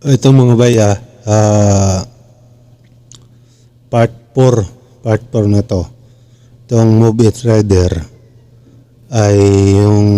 Ito mga baya, ah, part 4, part 4 na to. Itong Move It Rider ay yung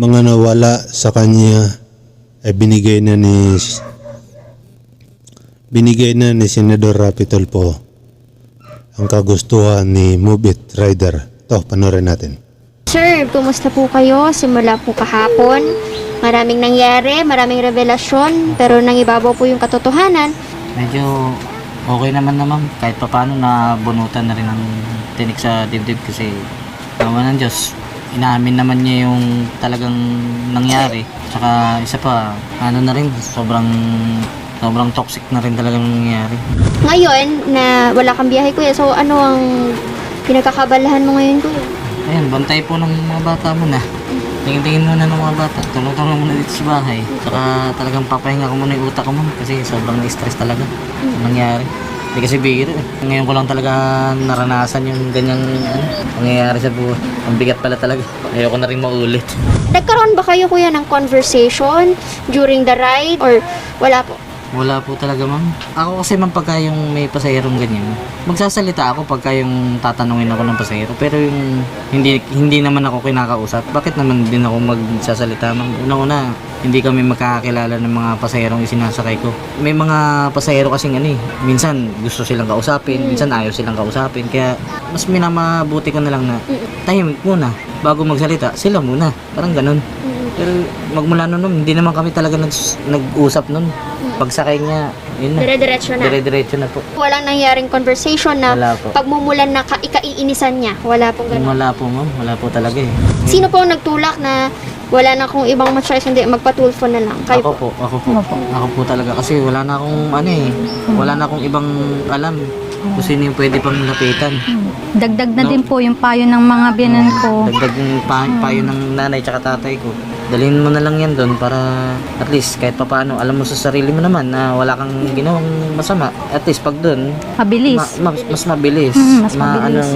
mga nawala sa kanya ay binigay na ni binigay na ni Senador Rapi Tulfo ang kagustuhan ni Move It Rider. To, panoorin natin. Sir, kumusta po kayo? Simula po kahapon. Maraming nangyari, maraming revelasyon, pero nang ibabaw po yung katotohanan. Medyo okay naman naman. Kahit pa paano na bunutan na rin ang tinik sa dibdib kasi naman ng Diyos. Inaamin naman niya yung talagang nangyari. Tsaka isa pa, ano na rin, sobrang sobrang toxic na rin talagang nangyari. Ngayon, na wala kang biyahe kuya, so ano ang pinagkakabalahan mo ngayon kuya? Ayun, bantay po ng mga bata muna. Tingin-tingin muna ng mga bata. Tulong-tulong muna dito sa bahay. Tsaka talagang papahinga ko muna yung utak ko muna kasi sobrang stress talaga ang nangyari. Hindi kasi biro eh. Ngayon ko lang talaga naranasan yung ganyang ano, nangyayari sa buhay. Ang bigat pala talaga. Ayoko na rin maulit. Nagkaroon ba kayo kuya ng conversation during the ride or wala po? Wala po talaga ma'am. Ako kasi ma'am pagka yung may pasahirong ganyan, magsasalita ako pagka yung tatanungin ako ng pasahero. Pero yung hindi hindi naman ako kinakausap, bakit naman din ako magsasalita ma'am? Una-una, hindi kami magkakakilala ng mga pasahirong isinasakay ko. May mga pasahero kasing ano eh, minsan gusto silang kausapin, minsan ayaw silang kausapin. Kaya mas minamabuti ko na lang na tahimik muna bago magsalita, sila muna. Parang ganun. Pero magmula noon, hindi naman kami talaga nags- nag-usap noon. Pagsakay niya, yun na. Dire-diretso na. Dire-diretso na po. Walang nangyaring conversation na Wala po. pagmumulan na ka- ikaiinisan niya. Wala pong ganun. Wala po ma'am, wala po talaga eh. Sino po ang nagtulak na wala na akong ibang ma-choice, hindi, magpatulfo na lang? Kayo Ako po, ako po. Ako po talaga kasi wala na akong ano eh. Wala na akong ibang alam kung sino yung pwede pang lapitan. Dagdag na No. din po yung payo ng mga biyanan ko. Dagdag yung pa payo ng nanay tsaka tatay ko. Dalhin mo na lang yan doon para at least kahit papaano alam mo sa sarili mo naman na wala kang ginawang masama. At least pag doon, Mabilis. ma- ma- mas mabilis. Mm, mas ma- mabilis. Anong,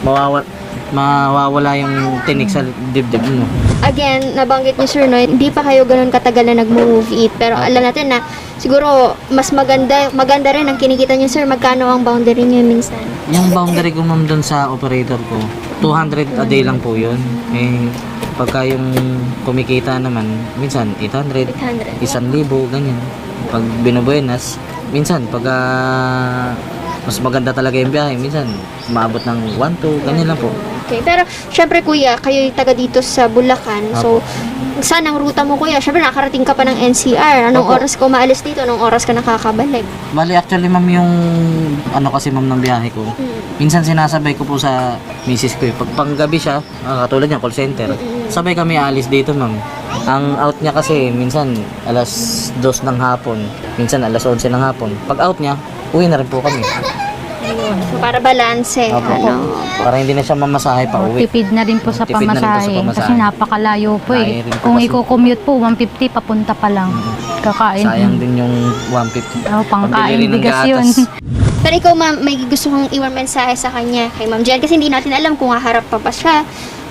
mawawala, mawawala yung tinik sa dibdib mo. Again, nabanggit niyo sir, no, hindi pa kayo ganun katagal na nag-move it. Pero alam natin na siguro mas maganda maganda rin ang kinikita niyo sir. Magkano ang boundary niyo minsan? Yung boundary ko ma'am doon sa operator ko, 200 a day lang po yun. Eh, pagka yung kumikita naman, minsan 800, 800. 1,000, ganyan. Pag binubuenas, minsan pagka mas maganda talaga yung biyahe, minsan maabot ng 1, 2, ganyan lang po. Okay, pero syempre kuya, kayo yung taga dito sa Bulacan. So, saan ang ruta mo kuya? Syempre nakarating ka pa ng NCR. Anong Opo. oras ka umaalis dito? Anong oras ka nakakabalik? Bali actually ma'am yung ano kasi ma'am ng biyahe ko. Minsan sinasabay ko po sa misis ko eh. Pag panggabi siya, ah, katulad niya call center. Sabay kami alis dito ma'am. Ang out niya kasi minsan alas 2 ng hapon, minsan alas 11 ng hapon. Pag out niya, uwi na rin po kami. So, para balanse. Opo. Ano? Para hindi na siya mamasahe pa uwi. Tipid na rin po sa Tipid na rin po sa pamasahe. pamasahe. Kasi napakalayo po Layo eh. rin po Kung kasi. i-commute po, 150 papunta pa lang. Kakain. Sayang din yung 150. Oh, pangkain Pambili rin ng bigas yun. gatas. Pero ikaw ma'am, may gusto kong iwan mensahe sa kanya kay Ma'am Jen kasi hindi natin alam kung haharap pa ba siya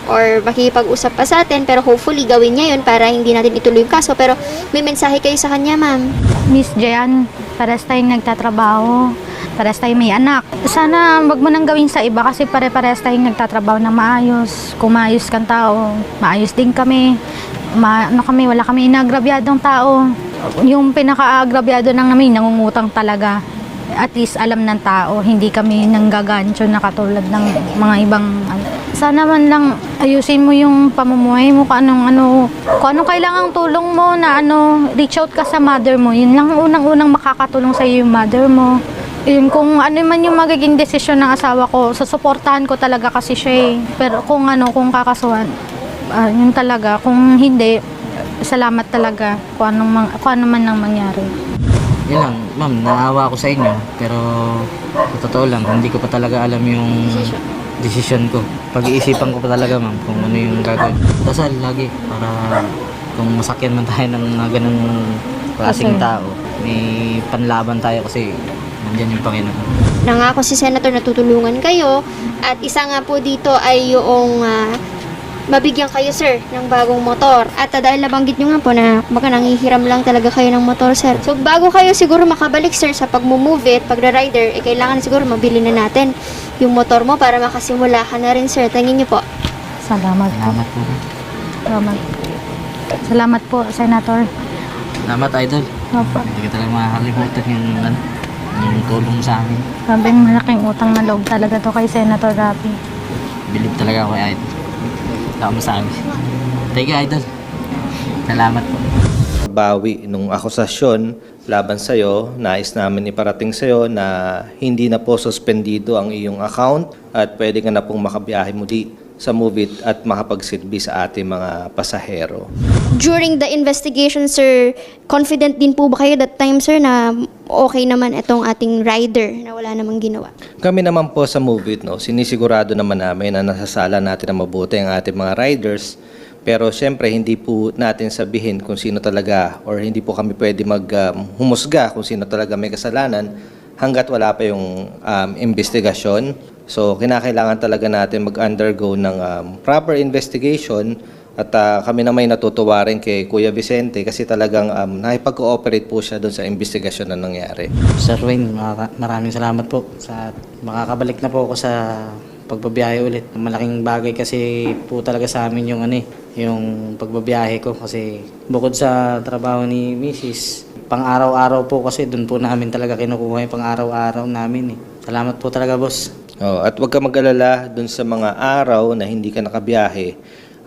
or makikipag-usap pa sa atin pero hopefully gawin niya yun para hindi natin ituloy yung kaso pero may mensahe kayo sa kanya ma'am Miss Jan, pares tayong nagtatrabaho. Pares tayong may anak. Sana wag mo nang gawin sa iba kasi pare-pares tayong nagtatrabaho na maayos. Kung maayos kang tao, maayos din kami. Ma, ano kami, wala kami inagrabyadong tao. Yung pinaka-agrabyado nang namin, nangungutang talaga. At least alam ng tao, hindi kami nanggagancho na katulad ng mga ibang ano. Sana man lang ayusin mo yung pamumuhay mo, kung anong ano, kung anong kailangang tulong mo na ano, reach out ka sa mother mo. Yun lang ang unang-unang makakatulong sa iyo yung mother mo. Yun, kung ano man yung magiging desisyon ng asawa ko, susuportahan ko talaga kasi siya eh. Pero kung ano, kung kakasuhan, ah, yun talaga. Kung hindi, salamat talaga kung, anong, mang- kung ano man ang mangyari. Yun lang, ma'am, naawa ako sa inyo. Pero sa totoo lang, hindi ko pa talaga alam yung decision ko. Pag-iisipan ko pa talaga, ma'am, kung ano yung gagawin. Dasal lagi para kung masakyan man tayo ng mga ganung klaseng Okay. tao, may panlaban tayo kasi nandyan yung Panginoon. nangako si Senator na tutulungan kayo at isa nga po dito ay yung ah, mabigyan kayo sir ng bagong motor. At ah, dahil nabanggit nyo nga po na baka nangihiram lang talaga kayo ng motor sir. So bago kayo siguro makabalik sir sa pag-move it, pag-rider, eh, kailangan siguro mabili na natin yung motor mo para makasimula ka na rin sir. Tingin nyo po. Salamat po. Salamat po. Salamat. Salamat po, Senator. Salamat, Idol. Opo. Hindi ka talaga makakalimutan yung, ano, yung tulong sa amin. Sabing malaking utang na loob talaga to kay Senator Rapi. Bilib talaga ako kay Idol. Wala akong masabi. Thank you, Idol. Salamat po. Bawi nung akusasyon laban sa'yo, nais namin iparating sa'yo na hindi na po suspendido ang iyong account at pwede ka na pong makabiyahe muli sa Movit at makapagsilbi sa ating mga pasahero. During the investigation sir, confident din po ba kayo that time sir na okay naman itong ating rider na wala namang ginawa? Kami naman po sa Movit, no, sinisigurado naman namin na nasasala natin na mabuti ang ating mga riders. Pero syempre, hindi po natin sabihin kung sino talaga or hindi po kami pwede maghumusga kung sino talaga may kasalanan hanggat wala pa yung um, investigasyon. So, kinakailangan talaga natin mag-undergo ng um, proper investigation at ah, kami na may natutuwa rin kay Kuya Vicente kasi talagang um, nakipag-cooperate po siya doon sa investigasyon na nangyari. Sir Wayne, mara- maraming salamat po sa makakabalik na po ako sa pagbabiyahe ulit. Malaking bagay kasi po talaga sa amin yung ano eh, yung pagbabiyahe ko kasi bukod sa trabaho ni Mrs. Pang araw-araw po kasi doon po namin talaga kinukuha yung pang araw-araw namin eh. Salamat po talaga boss. Oh, at huwag ka mag-alala dun sa mga araw na hindi ka nakabiyahe.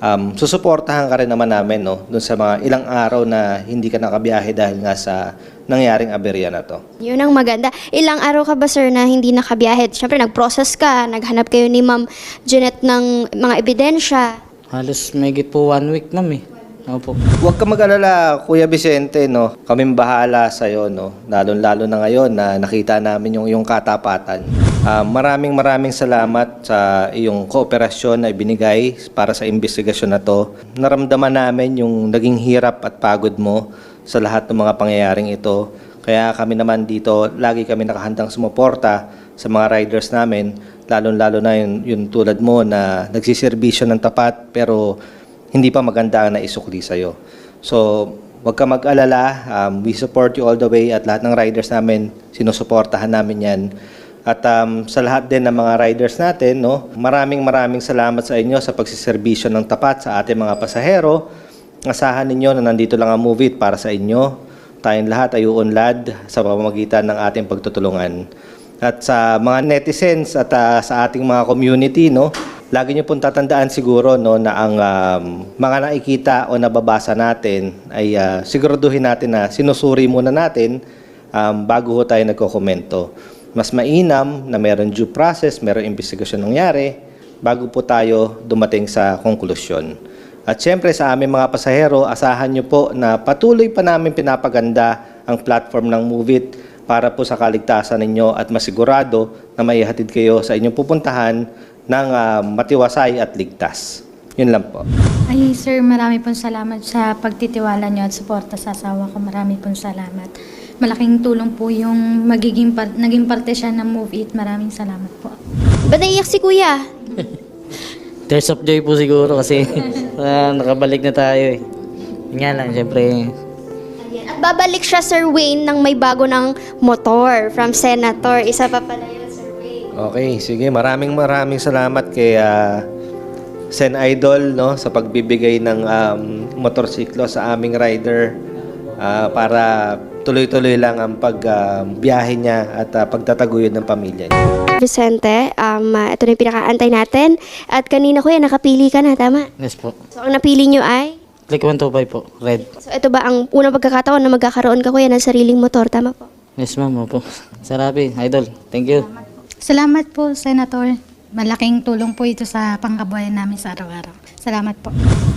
Um, susuportahan ka rin naman namin no, dun sa mga ilang araw na hindi ka nakabiyahe dahil nga sa nangyaring aberya na to. Yun ang maganda. Ilang araw ka ba, sir, na hindi nakabiyahe? Siyempre, nag-process ka, naghanap kayo ni Ma'am Jeanette ng mga ebidensya. Halos may po one week ma'am eh. Opo. Huwag ka mag-alala, Kuya Vicente, no. Kaming bahala sa iyo, no. Lalo-lalo na ngayon na nakita namin yung yung katapatan. Ah, maraming maraming salamat sa iyong kooperasyon na ibinigay para sa investigasyon na to. Naramdaman namin yung naging hirap at pagod mo sa lahat ng mga pangyayaring ito. Kaya kami naman dito, lagi kami nakahandang sumuporta sa mga riders namin, lalo-lalo na yung, yung tulad mo na nagsiservisyo ng tapat pero hindi pa maganda ang naisukli sa'yo. So, wag ka mag-alala. Um, we support you all the way at lahat ng riders namin, sinusuportahan namin yan. At um, sa lahat din ng mga riders natin, no, maraming maraming salamat sa inyo sa pagsiservisyo ng tapat sa ating mga pasahero. Asahan ninyo na nandito lang ang Move It para sa inyo. Tayong lahat ay uunlad sa pamamagitan ng ating pagtutulungan. At sa mga netizens at ah, sa ating mga community, no, lagi niyo pong tatandaan siguro no, na ang um, mga nakikita o nababasa natin ay ah, siguraduhin natin na sinusuri muna natin um, bago ho tayo nagkokomento. Mas mainam na meron due process, meron investigasyon nangyari bago po tayo dumating sa konklusyon. At syempre sa aming mga pasahero, asahan nyo po na patuloy pa namin pinapaganda ang platform ng Moveit para po sa kaligtasan ninyo at masigurado na maihatid kayo sa inyong pupuntahan ng ah, matiwasay at ligtas. Yun lang po. Ay, sir, marami pong salamat sa pagtitiwala niyo at suporta sa asawa ko. Marami pong salamat. Malaking tulong po yung magiging par- naging parte siya ng Move It. Maraming salamat po. Ba't naiyak si kuya? Tears of joy po siguro kasi ah, nakabalik na tayo eh. Yun Nga lang, syempre. At babalik siya, Sir Wayne, ng may bago ng motor from Senator. Isa pa pala yun. Okay, sige. Maraming maraming salamat kay ah, Sen Idol no sa pagbibigay ng um, motorsiklo sa aming rider ah, para tuloy-tuloy lang ang pagbiyahe niya at ah, pagtataguyod ng pamilya niya. Vicente, um, uh, ito na yung pinakaantay natin. At kanina kuya, nakapili ka na, tama? yes po. So, ang napili nyo ay? Click 125 po, red. So, ito ba ang unang pagkakataon na magkakaroon ka kuya ng sariling motor, tama po? Yes ma'am, opo. Sarabi, idol. Thank you. Salamat po, Senator. Malaking tulong po ito sa pangkabuhayan namin sa araw-araw. Salamat po.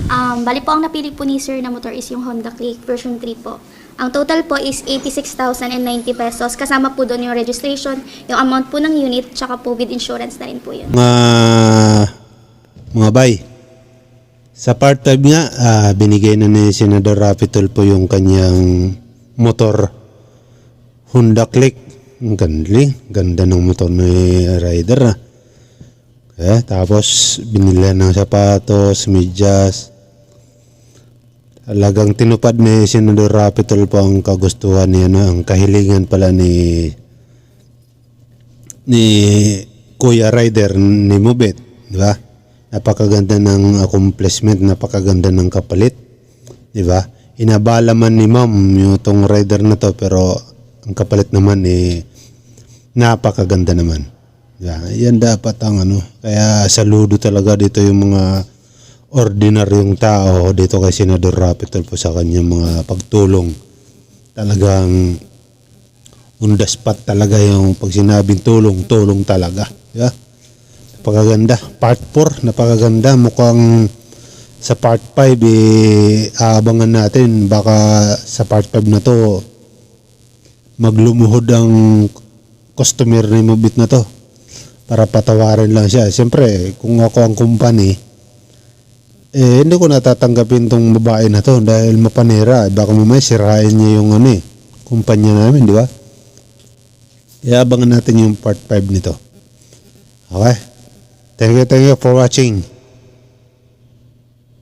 Um, bali po ang napili po ni Sir na motor is yung Honda Click version 3 po. Ang total po is 86,090 pesos. Kasama po doon yung registration, yung amount po ng unit, tsaka po with insurance na rin po yun. Mga, mga bay, sa part time nga, ah, binigay na ni Senador Rapi Tulfo yung kanyang motor Honda Click. Ang gandli, ganda ng motor ni rider ah. Eh, tapos binili ng sapatos, medyas. Talagang tinupad ni Senador Rapi Tulfo ang kagustuhan niya, no? ang kahilingan pala ni ni Kuya Ryder ni Mubet, di ba? Napakaganda ng accomplishment, napakaganda ng kapalit, di ba? Inabala man ni Ma'am yung tong rider na to pero ang kapalit naman eh napakaganda naman. Yeah, yan dapat ang ano. Kaya saludo talaga dito yung mga ordinaryong tao dito kay Senador Rapi Tulfo sa kanyang mga pagtulong. Talagang spot talaga yung pag sinabing tulong, tulong talaga. Yeah. Napakaganda. Part 4, napakaganda. Mukhang sa part 5 eh, aabangan natin baka sa part 5 na to maglumuhod ang customer ni Mobit na to para patawarin lang siya. Siyempre, kung ako ang company, eh, hindi ko natatanggapin tong babae na to dahil mapanira. Baka mamaya sirain niya yung ano eh, kumpanya namin, di ba? Kaya abangan natin yung part 5 nito. Okay? Thank you, thank you for watching.